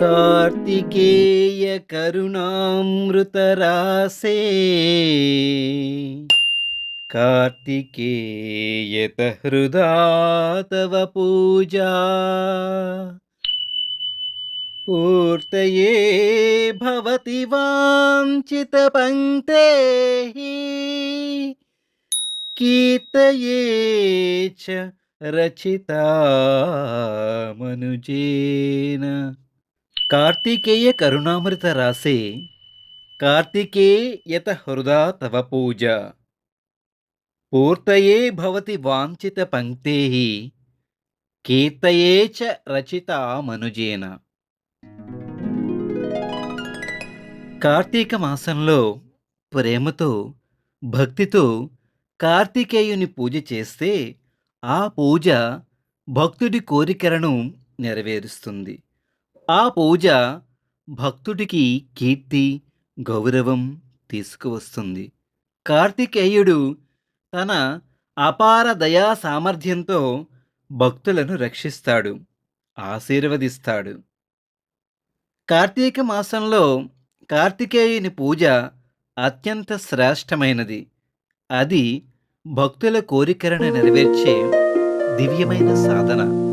కార్తికేయ కరుణామృతరాసే. కార్తికేయత హృదా తవ పూజా. పూర్తయే భవతి వాంఛిత పంక్తే కీర్తయే చ రచిత మనుజేన. కార్తీకేయ కరుణామృత రాసే కార్తికేయత హృదా తవ పూజ పూర్తయే భవతి వాంఛిత పంక్తే కీర్తయే చ రచిత మనుజేన కార్తీక మాసంలో ప్రేమతో భక్తితో కార్తికేయుని పూజ చేస్తే ఆ పూజ భక్తుడి కోరికలను నెరవేరుస్తుంది. ఆ పూజ భక్తుడికి కీర్తి గౌరవం తీసుకువస్తుంది. కార్తికేయుడు తన అపార దయా సామర్థ్యంతో భక్తులను రక్షిస్తాడు ఆశీర్వదిస్తాడు. కార్తీక మాసంలో కార్తికేయుని పూజ అత్యంత శ్రేష్టమైనది. అది భక్తుల కోరికలను నెరవేర్చే దివ్యమైన సాధన.